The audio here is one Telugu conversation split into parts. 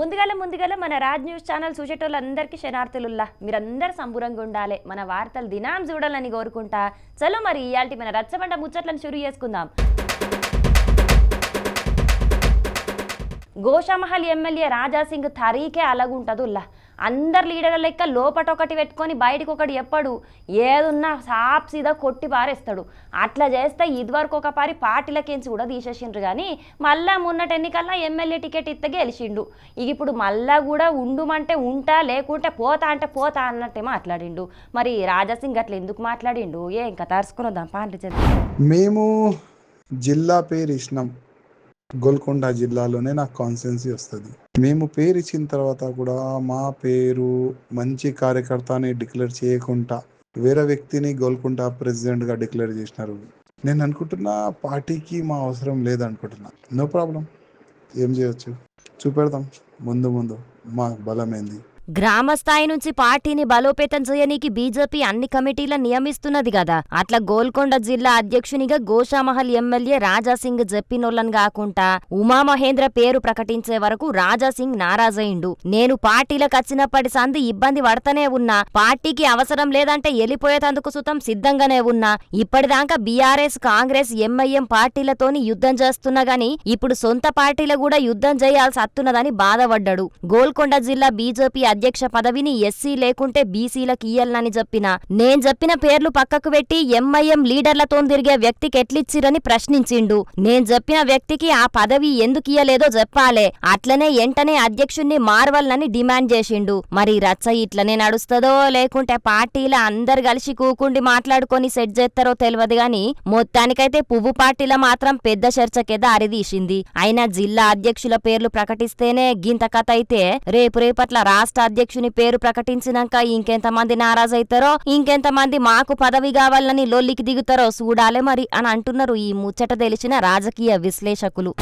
ముందుగాల ముందుగాల మన రాజ్ న్యూస్ ఛానల్ చూసేటోళ్ళందరికీ శనార్థులుల్లా మీరందరూ సంబురంగా ఉండాలి. మన వార్తలు దినాం చూడాలని కోరుకుంటా. చలో మరి ఇయాల్టి మన రచ్చబండ ముచ్చట్లను షురు చేసుకుందాం. గోషామహల్ ఎమ్మెల్యే రాజాసింగ్ తరీకే అలాగుంటదుల్లా. అందరు లీడర్ల లెక్క లోపట ఒకటి పెట్టుకొని బయటకు ఒకటి చెప్పడు. ఏదున్నా సాప్ సీదా కొట్టి పారేస్తాడు. అట్లా చేస్తే ఇదివరకు ఒక పారి పార్టీలకేంచి కూడా తీసేసిండ్రు కానీ మళ్ళా మొన్నటి ఎన్నికల్లో ఎమ్మెల్యే టికెట్ ఇత్త గెలిచిండు. ఇక ఇప్పుడు మళ్ళా కూడా ఉండుమంటే ఉంటా లేకుంటే పోతా అంటే పోతా అన్నట్టే మాట్లాడిండు. మరి రాజాసింగ్ అట్లా ఎందుకు మాట్లాడిండు? ఏ ఇంకా తరుచుకుని వద్దాం పాండ్రి మేము జిల్లా పేరు ఇచ్చినాం. గోల్కొండ జిల్లాలోనే నాకు కాన్స్టెన్సీ వస్తుంది. మేము పేరు ఇచ్చిన తర్వాత కూడా మా పేరు మంచి కార్యకర్త అని డిక్లేర్ చేయకుండా వేరే వ్యక్తిని గోల్కొండ ప్రెసిడెంట్గా డిక్లేర్ చేసినారు. నేను అనుకుంటున్నా పార్టీకి మా అవసరం లేదనుకుంటున్నా. No problem. ఏం చేయొచ్చు? చూపెడదాం. ముందు ముందు మా బలం ఏంది గ్రామ స్థాయి నుంచి పార్టీని బలోపేతం చేయనీకి బీజేపీ అన్ని కమిటీల నియమిస్తున్నది కదా. అట్లా గోల్కొండ జిల్లా అధ్యక్షునిగా గోషామహల్ ఎమ్మెల్యే రాజాసింగ్ చెప్పినోళ్ళని కాకుండా ఉమామహేంద్ర పేరు ప్రకటించే వరకు రాజాసింగ్ నారాజయిండు. నేను పార్టీలకు వచ్చినప్పటి సంది ఇబ్బంది పడతనే ఉన్నా. పార్టీకి అవసరం లేదంటే వెళ్ళిపోయేటందుకు సుతం సిద్ధంగానే ఉన్నా. ఇప్పటిదాకా బీఆర్ఎస్ కాంగ్రెస్ ఎంఐఎం పార్టీలతోని యుద్ధం చేస్తున్నా గాని ఇప్పుడు సొంత పార్టీలు కూడా యుద్ధం చేయాల్సి అత్తున్నదని బాధపడ్డాడు. గోల్కొండ జిల్లా బీజేపీ అధ్యక్ష పదవిని ఎస్సీ లేకుంటే బీసీలకు ఇయ్యాలని చెప్పిన నేను చెప్పిన పేర్లు పక్కకు పెట్టి ఎంఐఎం లీడర్లతో తిరిగే వ్యక్తికి ఎట్లిచ్చిరని ప్రశ్నించిండు. నేను చెప్పిన వ్యక్తికి ఆ పదవి ఎందుకు ఇయ్యలేదో చెప్పాలే అట్లనే ఎంటనే అధ్యక్షుణ్ణి మార్వల్నని డిమాండ్ చేసిండు. మరి రచ్చ ఇట్లనే నడుస్తుందో లేకుంటే పార్టీల అందరు కలిసి కూకుండి మాట్లాడుకొని సెట్ చేస్తారో తెలియదు గాని మొత్తానికైతే పువ్వు పార్టీల మాత్రం పెద్ద చర్చకే దారితీసింది అయినా జిల్లా అధ్యక్షుల పేర్లు ప్రకటిస్తేనే గింత కథ అయితే రేపు రేపట్ల రాష్ట్ర అధ్యక్షుని పేరు ప్రకటించినాక ఇంకెంతమంది నారాజైతారో ఇంకెంతమంది మాకు పదవి కావాలని లొల్లికి దిగుతారో చూడాలే మరి అని అంటున్నారు ఈ ముచ్చట తెలిసిన రాజకీయ విశ్లేషకులు.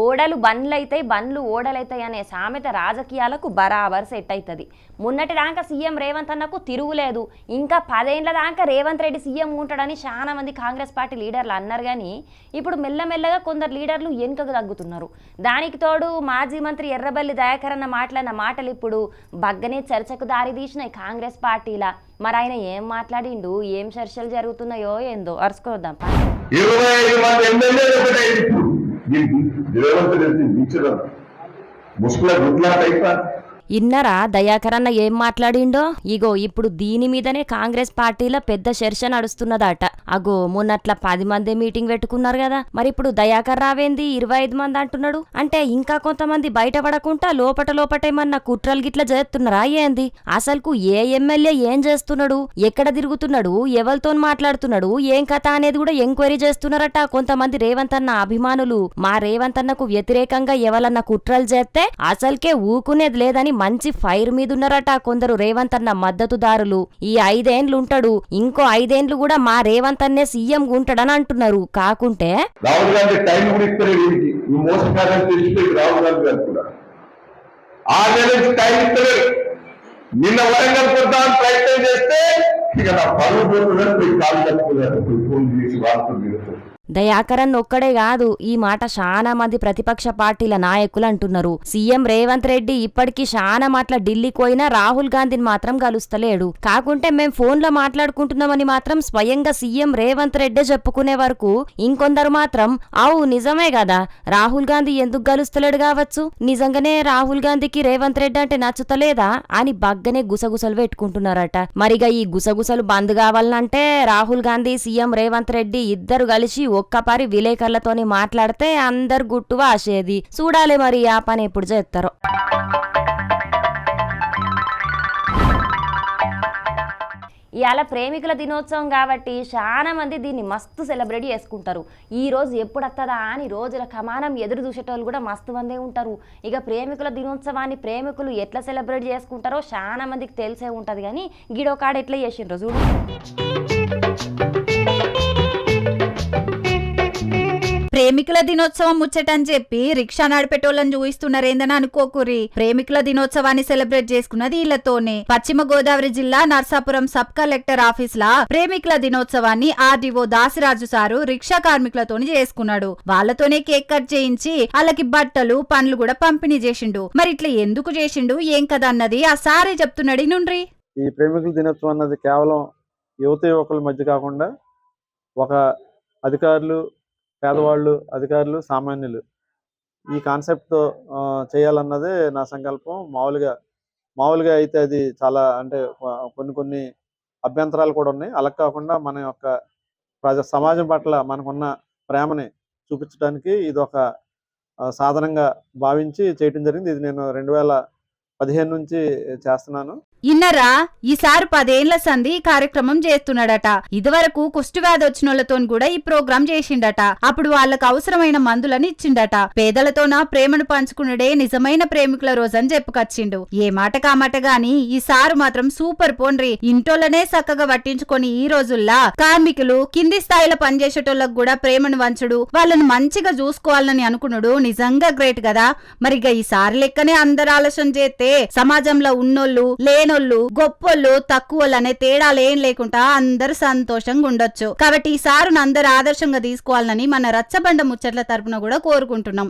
ఓడలు బండ్లైతాయి బండ్లు ఓడలైతాయి అనే సామెత రాజకీయాలకు బరాబర్ సెట్ అవుతుంది మొన్నటి దాకా సీఎం రేవంత్ అన్నకు తిరుగులేదు. ఇంకా పదేండ్ల దాకా రేవంత్ రెడ్డి సీఎం ఉంటాడని చాలా మంది కాంగ్రెస్ పార్టీ లీడర్లు అన్నారు కానీ ఇప్పుడు మెల్లమెల్లగా కొందరు లీడర్లు వెనుకకు తగ్గుతున్నారు. దానికి తోడు మాజీ మంత్రి ఎర్రబల్లి దయాకర్ అన్న మాట్లాడిన మాటలు ఇప్పుడు బగ్గనే చర్చకు దారి తీసినాయి కాంగ్రెస్ పార్టీల. మరి ఆయన ఏం మాట్లాడిండు? ఏం చర్చలు జరుగుతున్నాయో ఏందో? అరుచుకోద్దాం. ఇరవై ఐదు మంది ఎమ్మెల్యేలు దీనికి రేవంత్ రెడ్డి మించడం ముసుగుల గుడ్లాట అయిపా ఇన్నరా దయాకరన్న ఏం మాట్లాడిండో? ఇగో ఇప్పుడు దీని మీదనే కాంగ్రెస్ పార్టీలో పెద్ద చర్చ నడుస్తున్నదట. అగో మొన్నట్ల పది మంది మీటింగ్ పెట్టుకున్నారు కదా. మరి ఇప్పుడు దయాకర్ రావేంది? ఇరవై ఐదు మంది అంటున్నాడు. అంటే ఇంకా కొంతమంది బయటపడకుండా లోపట లోపటేమన్నా కుట్రలు గిట్ల చేస్తున్నారా ఏంది? అసలుకు ఏ ఎమ్మెల్యే ఏం చేస్తున్నాడు? ఎక్కడ తిరుగుతున్నాడు? ఎవరితో మాట్లాడుతున్నాడు? ఏం కథ అనేది కూడా ఎంక్వైరీ చేస్తున్నారట కొంతమంది రేవంత్ అన్న అభిమానులు. మా రేవంత్ అన్నకు వ్యతిరేకంగా ఎవరన్నా కుట్రలు చేస్తే అసలుకే ఊకునేది లేదని మంచి ఫైర్ మీద ఉన్నారట కొందరు రేవంత్ అన్న మద్దతుదారులు. ఈ ఐదేండ్లు ఉంటాడు ఇంకో ఐదేండ్లు కూడా మా రేవంత్ అన్నే సీఎం ఉంటాడని అంటున్నారు. కాకుంటే? రాహుల్ గాంధీ టైం కూడా ఇస్తారు రాహుల్ గాంధీ గారు కూడా. ఆ టైం ఇస్తారు నిన్న వరంగల్ ప్రయత్నం చేస్తే ఇక నా పనులు కాలు కట్టుకున్నారు ఫోన్ చేసి వార్తలు దయాకరన్ ఒక్కడే కాదు ఈ మాట చాలా మంది ప్రతిపక్ష పార్టీల నాయకులు అంటున్నారు. సీఎం రేవంత్ రెడ్డి ఇప్పటికీ చాలా మాటల ఢిల్లీకి పోయినా రాహుల్ గాంధీని మాత్రం కలుస్తలేడు. కాకుంటే మేం ఫోన్లో మాట్లాడుకుంటున్నామని మాత్రం స్వయంగా సీఎం రేవంత్ రెడ్డే చెప్పుకునే వరకు ఇంకొందరు మాత్రం అవు నిజమే కదా రాహుల్ గాంధీ ఎందుకు కలుస్తలేడు కావచ్చు? నిజంగానే రాహుల్ గాంధీకి రేవంత్ రెడ్డి అంటే నచ్చుతలేదా? అని బగ్గనే గుసగుసలు పెట్టుకుంటున్నారట. మరిగా ఈ గుసగుసలు బంద్ కావాలంటే రాహుల్ గాంధీ సీఎం రేవంత్ రెడ్డి ఇద్దరు కలిసి ఒక్కపారి విలేకరులతోని మాట్లాడితే అందరు గుట్టు వాసేది చూడాలి మరి ఆ పని ఎప్పుడు చేస్తారో ఇవాళ ప్రేమికుల దినోత్సవం కాబట్టి చాలా మంది దీన్ని మస్తు సెలబ్రేట్ చేసుకుంటారు. ఈ రోజు ఎప్పుడు వస్తుందా అని రోజుల కమానం ఎదురు చూసేటోళ్ళు కూడా మస్తు మందే ఉంటారు. ఇక ప్రేమికుల దినోత్సవాన్ని ప్రేమికులు ఎట్లా సెలబ్రేట్ చేసుకుంటారో చాలా మందికి తెలిసే ఉంటుంది కానీ గిడోకాడ ఎట్లా చేసిండ్రు చూడు. ప్రేమికుల దినోత్సవం ముచ్చటని చెప్పి రిక్షా నడిపేటోళ్ళని చూయిస్తున్నారేందని అనుకోకురి ప్రేమికుల దినోత్సవాన్ని సెలబ్రేట్ చేసుకున్నది ఇళ్ళతోనే పశ్చిమ గోదావరి జిల్లా నర్సాపురం సబ్ కలెక్టర్ ఆఫీస్ లా ప్రేమికుల దినోత్సవాన్ని ఆర్డీఓ దాసిరాజు సారు రిక్షా కార్మికులతోని చేసుకున్నాడు. వాళ్ళతోనే కేక్ కట్ చేయించి వాళ్ళకి బట్టలు పండ్లు కూడా పంపిణీ చేసిండు. మరి ఇట్లా ఎందుకు చేసిండు? ఏం కదా అన్నది ఆ సారే చెప్తున్నాడు. నుండ్రి ఈ ప్రేమికుల దినోత్సవం అన్నది కేవలం యువత యువకుల మధ్య కాకుండా ఒక అధికారులు పేదవాళ్ళు అధికారులు సామాన్యులు. ఈ కాన్సెప్ట్తో చేయాలన్నదే నా సంకల్పం. మామూలుగా మామూలుగా అయితే అది చాలా అంటే కొన్ని కొన్ని అభ్యంతరాలు కూడా ఉన్నాయి. అలా కాకుండా మన యొక్క ప్రజ సమాజం పట్ల మనకున్న ప్రేమని చూపించడానికి ఇది ఒక సాధనంగా భావించి చేయటం జరిగింది. ఇది నేను రెండు వేల పదిహేను నుంచి చేస్తున్నాను. ఇన్నరా ఈసారి పదేండ్ల సంధి ఈ కార్యక్రమం చేస్తున్నాడట. ఇదివరకు కుష్టివ్యాధి వచ్చినోళ్ళతో కూడా ఈ ప్రోగ్రాం చేసిండట. అప్పుడు వాళ్ళకు అవసరమైన మందులను ఇచ్చిండట. పేదలతోన ప్రేమను పంచుకున్నడే నిజమైన ప్రేమికుల రోజని చెప్పుకొచ్చిండు. ఏ మాట కామాట గాని ఈ సారు మాత్రం సూపర్ పోన్రి. ఇంటోళ్ళనే చక్కగా పట్టించుకొని ఈ రోజుల్లా కార్మికులు కింది స్థాయిలో పనిచేసేటోళ్ళకు కూడా ప్రేమను వంచుడు. వాళ్ళని మంచిగా చూసుకోవాలని అనుకున్నాడు నిజంగా గ్రేట్ కదా మరిగా ఈ లెక్కనే అందరు ఆలోచన చేస్తే సమాజంలో ఉన్నోళ్ళు లేనోళ్ళు గొప్పోళ్ళు తక్కువోళ్ళు అనే తేడాలు ఏం లేకుండా అందరు సంతోషంగా ఉండొచ్చు కాబట్టి ఈ సారును అందరు ఆదర్శంగా తీసుకోవాలని మన రచ్చబండ ముచ్చట్ల తరపున కూడా కోరుకుంటున్నాం.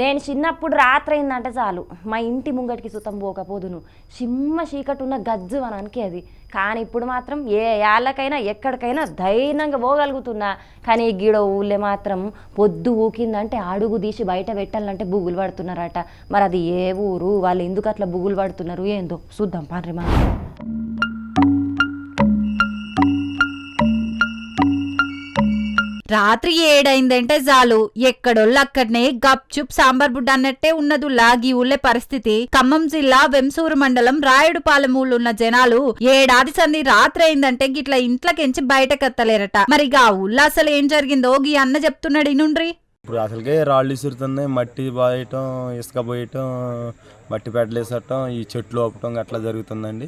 నేను చిన్నప్పుడు రాత్రి అయిందంటే చాలు. మా ఇంటి ముంగటికి సుతం పోకపోదును. చిమ్మ చీకటి ఉన్న గజ్జు వనానికి అది. కానీ ఇప్పుడు మాత్రం ఏ యాళ్ళకైనా ఎక్కడికైనా ధైర్యంగా పోగలుగుతున్నా. కానీ గీడ ఊళ్ళే మాత్రం పొద్దు ఊకిందంటే అడుగు తీసి బయట పెట్టాలంటే బుగులు పడుతున్నారట. మరి అది ఏ ఊరు? వాళ్ళు ఎందుకు అట్లా బుగులు పడుతున్నారు? ఏందో చూద్దాం పండ్రి మా. రాత్రి ఏడైందంటే చాలు. ఎక్కడోళ్ళు అక్కడనే గప్చుప్ సాంబార్ బుడ్డ అన్నట్టే ఉన్నదు గీ ఊళ్ళే పరిస్థితి. ఖమ్మం జిల్లా వెంసూరు మండలం రాయుడుపాలెం ఉన్న జనాలు ఏడాది సంది రాత్రి అయిందంటే గిట్ల ఇంట్లోకించి బయటకెత్తలేరట. మరి గా ఊళ్ళో అసలు ఏం జరిగిందో గీ అన్న చెప్తున్నాడు ఇనుండ్రి. ఇప్పుడు అసలుకే రాళ్ళు ఇసురుతున్నాయి మట్టి పోయటం ఇసుక పోయటం మట్టి పెట్టలేసటం ఈ చెట్లు ఒప్పటం అట్లా జరుగుతుందండి.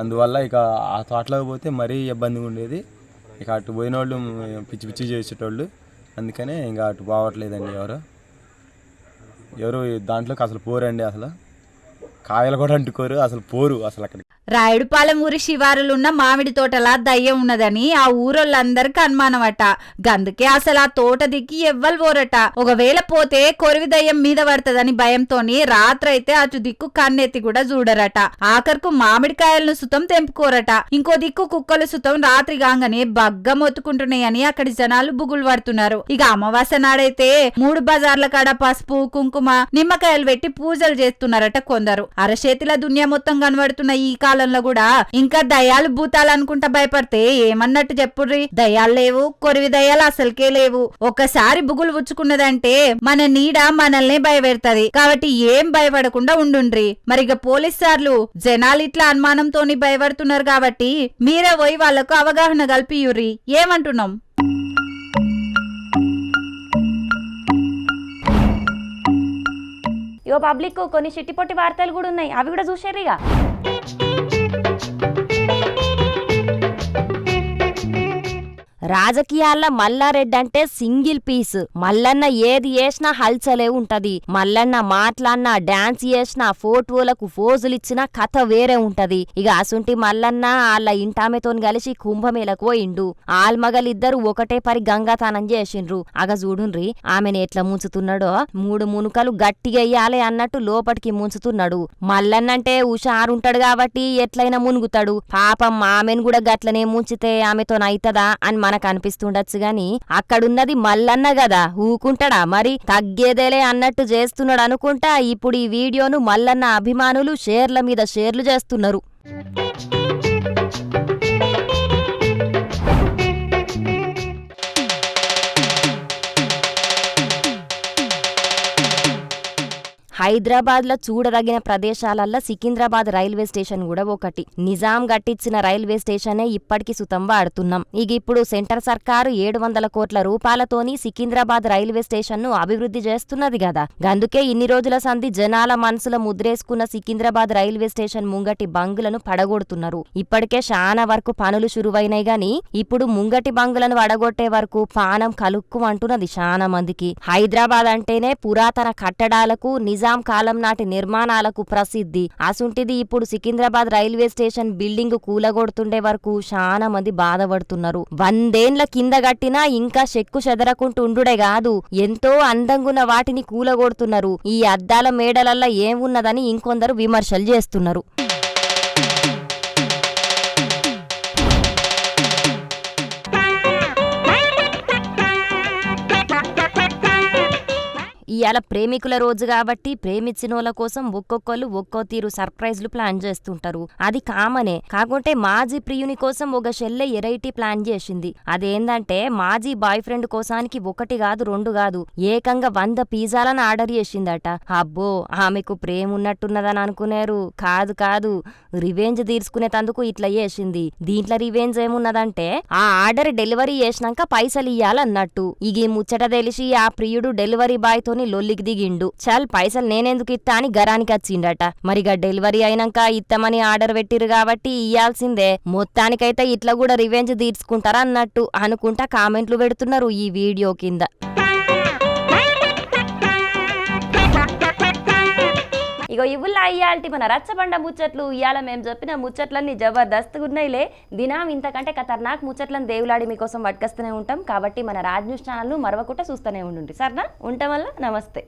అందువల్ల ఇక ఆ తోటలోకి పోతే మరీ ఇబ్బందిగా ఉండేది ఇక అటు పోయిన వాళ్ళు పిచ్చి పిచ్చి చేసేటోళ్ళు. అందుకనే ఇంకా అటు పోవట్లేదండి ఎవరు. ఎవరు దాంట్లోకి అసలు పోరండి అసలు. కాయలు కూడా అంటుకోరు అసలు పోరు అసలు అక్కడ రాయుడుపాలెం ఊరి శివారులున్న మామిడి తోటలా దయ్యం ఉన్నదని ఆ ఊరోళ్ళందరికి అనుమానమట. గందుకే అసలు ఆ తోట దిక్కి ఎవ్వరు పోరట. ఒకవేళ పోతే కొరివి దయ్యం మీద పడతదని భయంతోని రాత్రైతే అటు దిక్కు కన్నెత్తి కూడా చూడరట. ఆఖరుకు మామిడికాయలను సుతం తెంపుకోరట. ఇంకో దిక్కు కుక్కలు సుతం రాత్రి కాగానే బగ్గ మొత్తుకుంటున్నాయని అక్కడి జనాలు బుగులు పడుతున్నారు. ఇక అమావాస్య నాడైతే మూడు బజార్ల కాడ పసుపు కుంకుమ నిమ్మకాయలు పెట్టి పూజలు చేస్తున్నారట కొందరు. అరచేతిల దునియా మొత్తం కనబడుతున్న ఈ కాలంలో కూడా ఇంకా దయాలు భూతాలు అనుకుంటా భయపడితే ఏమన్నట్టు చెప్పుర్రి? దయాలు లేవు కొరివి దయాలు అసలుకే లేవు. ఒక్కసారి బుగులు పుచ్చుకున్నదంటే మన నీడ మనల్నే భయపెడతది. కాబట్టి ఏం భయపడకుండా ఉండుండ్రి. మరిగ పోలీస్ సార్లు జనాలు ఇట్లా అనుమానంతోని భయపడుతున్నారు కాబట్టి మీరే పోయి వాళ్ళకు అవగాహన కల్పియుర్రి. ఏమంటున్నాం? ఇగో పబ్లిక్ కొన్ని చిట్టిపొట్టి వార్తలు కూడా ఉన్నాయి. అవి కూడా చూసారు ఇక రాజకీయాల్లో మల్లారెడ్డి అంటే సింగిల్ పీస్. మల్లన్న ఏది చేసినా హల్చలే ఉంటది. మల్లన్న మాట్లాడినా డాన్స్ చేసినా ఫోటోలకు ఫోజులు ఇచ్చినా కథ వేరే ఉంటది. ఇక అసుంటి మల్లన్న వాళ్ళ ఇంటామెతోని కలిసి కుంభమేళకు పోయిండు. ఆల్మగలిద్దరు ఒకటే పరి గంగాతానం చేసిండ్రు. అగ చూడుండ్రి ఆమెను ఎట్లా ముంచుతున్నాడో? మూడు మునుకలు గట్టిగయ్యాలి అన్నట్టు లోపటికి ముంచుతున్నాడు. మల్లన్నంటే హుషారుంటాడు కాబట్టి ఎట్లయినా మునుగుతాడు. పాపం ఆమెను కూడా గట్లనే ముంచితే ఆమెతోనైతదా అని మనకు అనిపిస్తుండొచ్చు గాని అక్కడున్నది మల్లన్న గదా ఊకుంటాడా? మరి తగ్గేదేలే అన్నట్టు చేస్తున్నాడు అనుకుంటా ఇప్పుడు ఈ వీడియోను మల్లన్న అభిమానులు షేర్ల మీద షేర్లు చేస్తున్నారు. హైదరాబాద్లో చూడదగిన ప్రదేశాలల్లో సికింద్రాబాద్ రైల్వే స్టేషన్ కూడా ఒకటి. నిజాం గట్టిచ్చిన రైల్వే స్టేషనే ఇప్పటికి సుతం వాడుతున్నాం ఇక ఇప్పుడు సెంటర్ సర్కారు ఏడు వందల కోట్ల రూపాయలతోని సికింద్రాబాద్ రైల్వే స్టేషన్ను అభివృద్ధి చేస్తున్నది కదా. గందుకే ఇన్ని రోజుల సంధి జనాల మనసుల ముద్రేసుకున్న సికింద్రాబాద్ రైల్వే స్టేషన్ ముంగటి బంగులను పడగొడుతున్నారు. ఇప్పటికే చాలా వరకు పనులు శురువైనాయి గాని ఇప్పుడు ముంగటి బంగులను వడగొట్టే వరకు పానం కలుక్కు అంటున్నది చాలా మందికి. హైదరాబాద్ అంటేనే పురాతన కట్టడాలకు నిజాం కాలం నాటి నిర్మాణాలకు ప్రసిద్ధి. అసుంటిది ఇప్పుడు సికింద్రాబాద్ రైల్వే స్టేషన్ బిల్డింగ్ కూలగొడుతుండే వరకు చాలా మంది బాధపడుతున్నారు. వందేండ్ల కింద గట్టినా ఇంకా చెక్కు చెదరకుంటుండుడే కాదు. ఎంతో అందంగున్న వాటిని కూలగొడుతున్నారు. ఈ అద్దాల మేడలల్ల ఏమున్నదని ఇంకొందరు విమర్శలు చేస్తున్నారు. ఇవాళ ప్రేమికుల రోజు కాబట్టి ప్రేమించినోళ్ళ కోసం ఒక్కొక్కళ్ళు ఒక్కో తీరు సర్ప్రైజ్లు ప్లాన్ చేస్తుంటారు. అది కామనే. కాకుంటే మాజీ ప్రియుని కోసం ఒక షెల్లె ఎరైటీ ప్లాన్ చేసింది. అదేందంటే మాజీ బాయ్ ఫ్రెండ్ కోసానికి ఒకటి కాదు రెండు కాదు ఏకంగా వంద పిజ్జాలను ఆర్డర్ చేసిందట. అబ్బో ఆమెకు ప్రేమ ఉన్నట్టున్నదని అనుకునేరు. కాదు కాదు రివెంజ్ తీర్చుకునేటందుకు ఇట్లా చేసింది. దీంట్లో రివెంజ్ ఏమున్నదంటే ఆ ఆర్డర్ డెలివరీ చేసినాక పైసలు ఇయ్యాలన్నట్టు ఇగి ముచ్చట తెలిసి ఆ ప్రియుడు డెలివరీ బాయ్ తోని లొల్లికి దిగిండు. చాల్ పైసలు నేనెందుకు ఇత్తా అని గరానికి వచ్చిండట మరిగా డెలివరీ అయినాక ఇత్తమని ఆర్డర్ పెట్టిరు కాబట్టి ఇయ్యాల్సిందే. మొత్తానికైతే ఇట్లా కూడా రివెంజ్ తీర్చుకుంటారా అన్నట్టు అనుకుంటా కామెంట్లు పెడుతున్నారు ఈ వీడియో కింద. ఇగో ఇవుల్లా ఇయ్యాలి మన రచ్చబండ ముచ్చట్లు ఇవాళ మేము చెప్పిన ముచ్చట్లన్నీ జబర్దస్త్గా ఉన్నాయిలే దినం ఇంతకంటే ఖతర్నాక్ ముచ్చట్లను దేవులాడి మీకోసం పట్టుకొస్తూనే ఉంటాం. కాబట్టి మన రాజ్ న్యూస్ ఛానల్ను మరవకుండా చూస్తూనే ఉండండి సరేనా? ఉంటాం వల్ల నమస్తే.